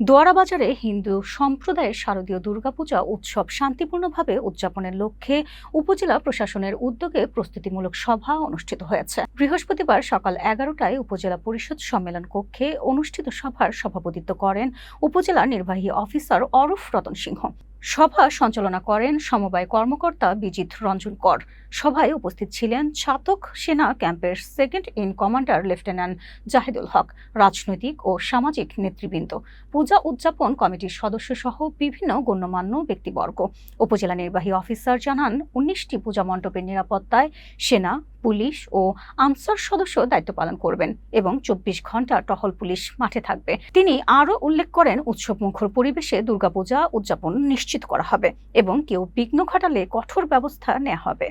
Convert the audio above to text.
দোয়ারা বাজারে হিন্দু সম্প্রদায়ের শারদীয় দুর্গাপূজা উৎসব শান্তিপূর্ণভাবে উদযাপনের লক্ষ্যে উপজেলা প্রশাসনের উদ্যোগে প্রস্তুতিমূলক সভা অনুষ্ঠিত হয়েছে। বৃহস্পতিবার সকাল এগারোটায় উপজেলা পরিষদ সম্মেলন কক্ষে অনুষ্ঠিত সভার সভাপতিত্ব করেন উপজেলা নির্বাহী অফিসার অরফ রতন সিংহ। সভা সঞ্চালনা করেন সমবায় কর্মকর্তা বিজিত রঞ্জন কর সভায় উপস্থিত ছিলেন ছাতক সেনা ক্যাম্পের second in commander lieutenant Zahidul Haque, রাজনৈতিক ও সামাজিক নেতৃবৃন্দ। পূজা উদযাপন কমিটির সদস্য সহ বিভিন্ন গণ্যমান্য ব্যক্তিবর্গ। উপজেলা নির্বাহী অফিসার জানান, উনিশটি পূজা মণ্ডপের নিরাপত্তায় সেনা পুলিশ ও আনসার সদস্য দায়িত্ব পালন করবেন এবং চব্বিশ ঘণ্টা টহল পুলিশ মাঠে থাকবে। তিনি আরও উল্লেখ করেন উৎসব মুখর পরিবেশে দুর্গাপূজা উদযাপন নিশ্চিত করা হবে এবং কেউ বিঘ্ন ঘটালে কঠোর ব্যবস্থা নেওয়া হবে।